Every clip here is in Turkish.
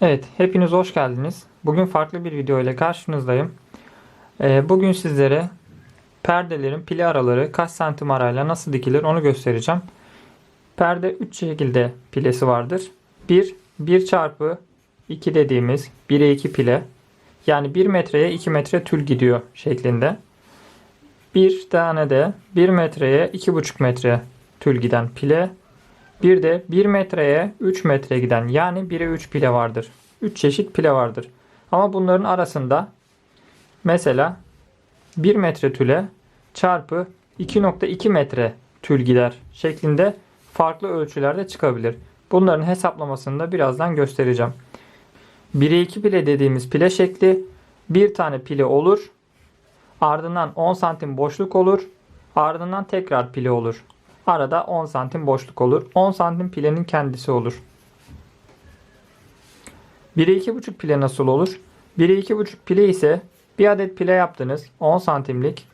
Evet, hepiniz hoş geldiniz. Bugün farklı bir video ile karşınızdayım. Ee, bugün sizlere perdelerin pili araları kaç santim arayla nasıl dikilir onu göstereceğim. Perde 3 şekilde pilesi vardır. 1, 1 çarpı 2 dediğimiz 1'e 2 pile. Yani 1 metreye 2 metre tül gidiyor şeklinde. Bir tane de 1 metreye 2,5 metre tül giden pile. Bir de 1 metreye 3 metre giden yani 1'e 3 pile vardır. 3 çeşit pile vardır. Ama bunların arasında mesela 1 metre tüle çarpı 2.2 metre tül gider şeklinde farklı ölçülerde çıkabilir. Bunların hesaplamasını da birazdan göstereceğim. 1'e 2 pile dediğimiz pile şekli bir tane pile olur. Ardından 10 santim boşluk olur. Ardından tekrar pile olur. Arada 10 santim boşluk olur. 10 santim pilenin kendisi olur. 1'e 2,5 pile nasıl olur? 1'e 2,5 pile ise bir adet pile yaptınız 10 santimlik.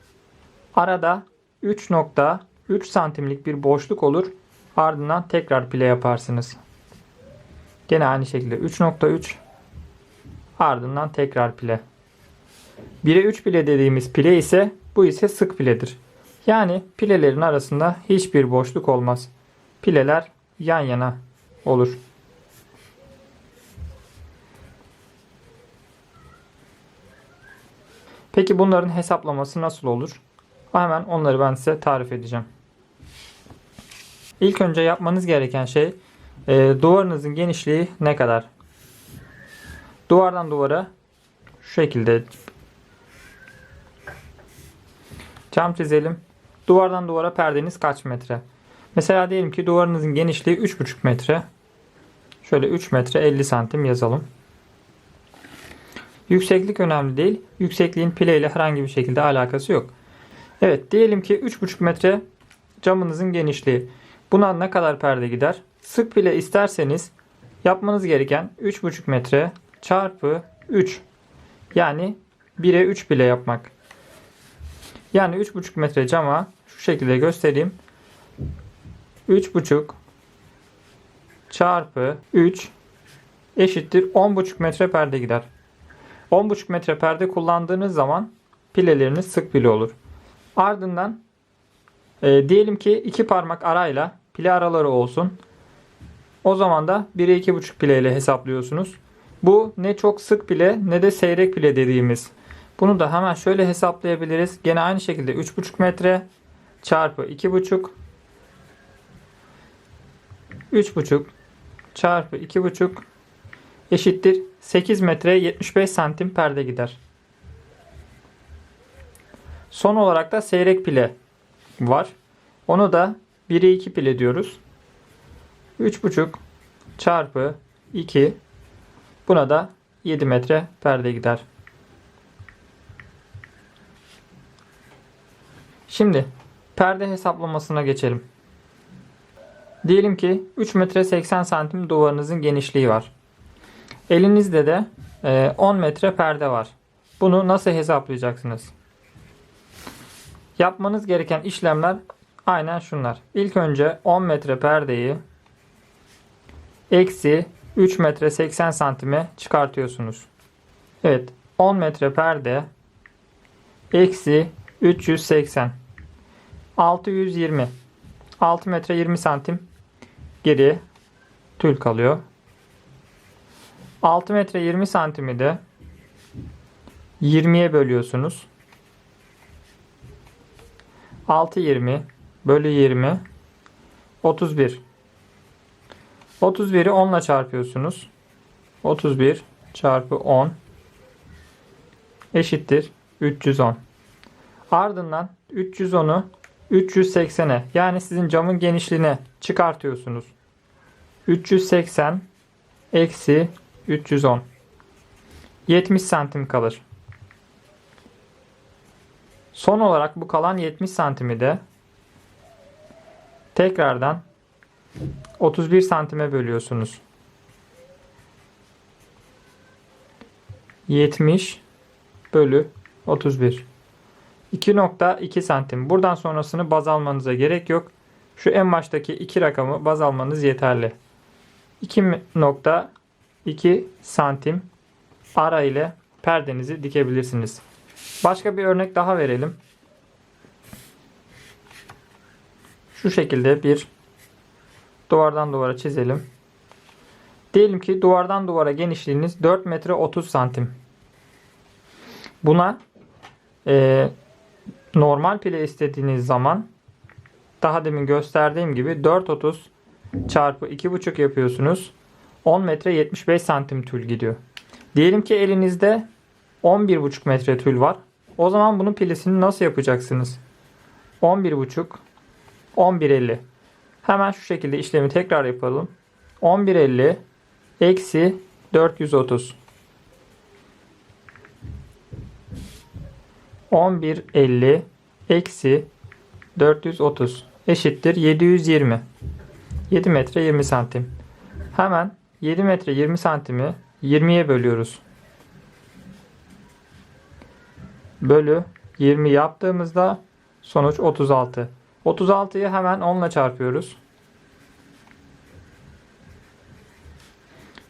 Arada 3.3 santimlik bir boşluk olur. Ardından tekrar pile yaparsınız. Gene aynı şekilde 3.3 ardından tekrar pile. 1'e 3 pile dediğimiz pile ise bu ise sık piledir. Yani pilelerin arasında hiçbir boşluk olmaz. Pileler yan yana olur. Peki bunların hesaplaması nasıl olur? Hemen onları ben size tarif edeceğim. İlk önce yapmanız gereken şey e, duvarınızın genişliği ne kadar? Duvardan duvara şu şekilde cam çizelim. Duvardan duvara perdeniz kaç metre? Mesela diyelim ki duvarınızın genişliği 3,5 metre. Şöyle 3 metre 50 santim yazalım. Yükseklik önemli değil. Yüksekliğin pile ile herhangi bir şekilde alakası yok. Evet diyelim ki 3,5 metre camınızın genişliği. Buna ne kadar perde gider? Sık pile isterseniz yapmanız gereken 3,5 metre çarpı 3. Yani 1'e 3 bile yapmak. Yani 3,5 metre cama şu şekilde göstereyim. 3,5 çarpı 3 eşittir 10,5 metre perde gider. 10,5 metre perde kullandığınız zaman pileleriniz sık pile olur. Ardından e, diyelim ki iki parmak arayla pile araları olsun. O zaman da 1'e 2,5 pile ile hesaplıyorsunuz. Bu ne çok sık pile ne de seyrek pile dediğimiz. Bunu da hemen şöyle hesaplayabiliriz. Gene aynı şekilde 3,5 metre çarpı 2,5 3,5 çarpı 2,5 eşittir 8 metre 75 santim perde gider. Son olarak da seyrek pile var. Onu da 1'e 2 pile diyoruz. 3,5 çarpı 2 buna da 7 metre perde gider. Şimdi perde hesaplamasına geçelim. Diyelim ki 3 metre 80 santim duvarınızın genişliği var. Elinizde de 10 metre perde var. Bunu nasıl hesaplayacaksınız? Yapmanız gereken işlemler aynen şunlar. İlk önce 10 metre perdeyi eksi 3 metre 80 santime çıkartıyorsunuz. Evet 10 metre perde eksi 380 620 6 metre 20 santim geriye tül kalıyor. 6 metre 20 santimi de 20'ye bölüyorsunuz. 6 20 bölü 20 31 31'i 10 ile çarpıyorsunuz. 31 çarpı 10 eşittir 310. Ardından 310'u 380'e yani sizin camın genişliğine çıkartıyorsunuz. 380 eksi 310 70 santim kalır. Son olarak bu kalan 70 santimi de tekrardan 31 santime bölüyorsunuz. 70 bölü 31. 2.2 santim. Buradan sonrasını baz almanıza gerek yok. Şu en baştaki iki rakamı baz almanız yeterli. 2.2 2 santim ara ile perdenizi dikebilirsiniz. Başka bir örnek daha verelim. Şu şekilde bir duvardan duvara çizelim. Diyelim ki duvardan duvara genişliğiniz 4 metre 30 santim. Buna e, normal pile istediğiniz zaman daha demin gösterdiğim gibi 4.30 çarpı 2.5 yapıyorsunuz. 10 metre 75 santim tül gidiyor. Diyelim ki elinizde 11.5 metre tül var. O zaman bunun pilesini nasıl yapacaksınız? 11.5 11.50 Hemen şu şekilde işlemi tekrar yapalım. 11.50 eksi 430 11.50 eksi 430 eşittir 720 7 metre 20 santim. Hemen 7 metre 20 santimi 20'ye bölüyoruz. Bölü 20 yaptığımızda sonuç 36. 36'yı hemen 10 ile çarpıyoruz.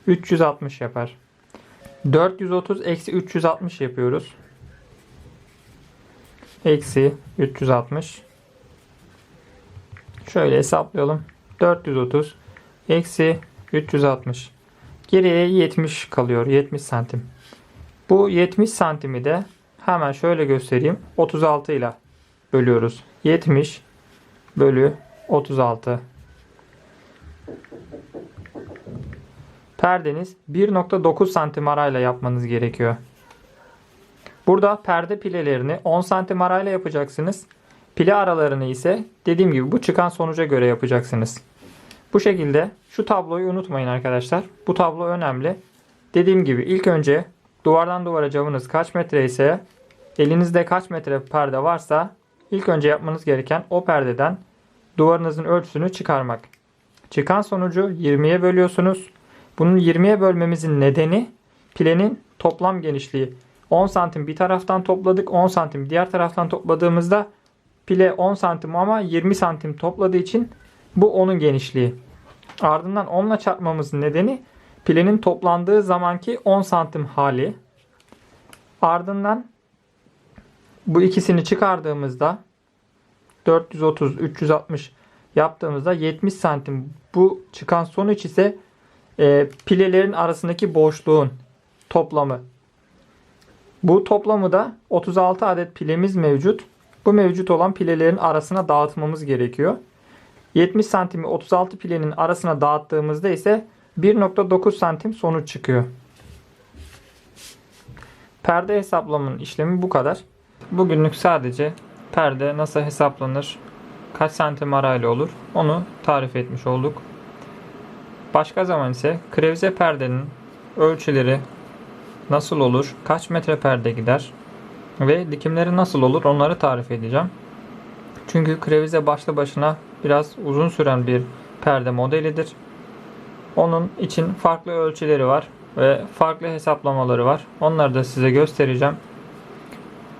360 yapar. 430 eksi 360 yapıyoruz. Eksi 360. Şöyle hesaplayalım. 430 eksi 360. Geriye 70 kalıyor. 70 santim. Bu 70 santimi de hemen şöyle göstereyim. 36 ile bölüyoruz. 70 bölü 36. Perdeniz 1.9 santim arayla yapmanız gerekiyor. Burada perde pilelerini 10 santim arayla yapacaksınız. Pile aralarını ise dediğim gibi bu çıkan sonuca göre yapacaksınız. Bu şekilde şu tabloyu unutmayın arkadaşlar. Bu tablo önemli. Dediğim gibi ilk önce duvardan duvara camınız kaç metre ise elinizde kaç metre perde varsa ilk önce yapmanız gereken o perdeden duvarınızın ölçüsünü çıkarmak. Çıkan sonucu 20'ye bölüyorsunuz. Bunun 20'ye bölmemizin nedeni pilenin toplam genişliği. 10 santim bir taraftan topladık. 10 santim diğer taraftan topladığımızda pile 10 santim ama 20 santim topladığı için bu onun genişliği. Ardından 10 ile çarpmamızın nedeni pilenin toplandığı zamanki 10 santim hali. Ardından bu ikisini çıkardığımızda 430 360 yaptığımızda 70 santim bu çıkan sonuç ise e, pilelerin arasındaki boşluğun toplamı. Bu toplamı da 36 adet pilemiz mevcut. Bu mevcut olan pilelerin arasına dağıtmamız gerekiyor. 70 santimi 36 pilenin arasına dağıttığımızda ise 1.9 santim sonuç çıkıyor. Perde hesaplamanın işlemi bu kadar. Bugünlük sadece perde nasıl hesaplanır, kaç santim arayla olur onu tarif etmiş olduk. Başka zaman ise krevize perdenin ölçüleri nasıl olur, kaç metre perde gider ve dikimleri nasıl olur onları tarif edeceğim. Çünkü krevize başlı başına biraz uzun süren bir perde modelidir. Onun için farklı ölçüleri var ve farklı hesaplamaları var. Onları da size göstereceğim.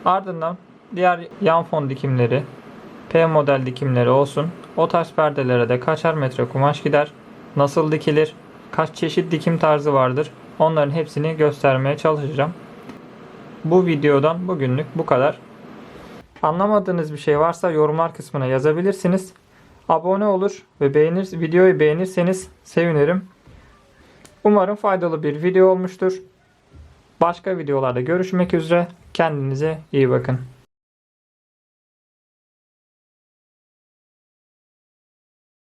Ardından diğer yan fon dikimleri, P model dikimleri olsun. O tarz perdelere de kaçar metre kumaş gider, nasıl dikilir, kaç çeşit dikim tarzı vardır onların hepsini göstermeye çalışacağım. Bu videodan bugünlük bu kadar. Anlamadığınız bir şey varsa yorumlar kısmına yazabilirsiniz. Abone olur ve beğenir, videoyu beğenirseniz sevinirim. Umarım faydalı bir video olmuştur. Başka videolarda görüşmek üzere. Kendinize iyi bakın.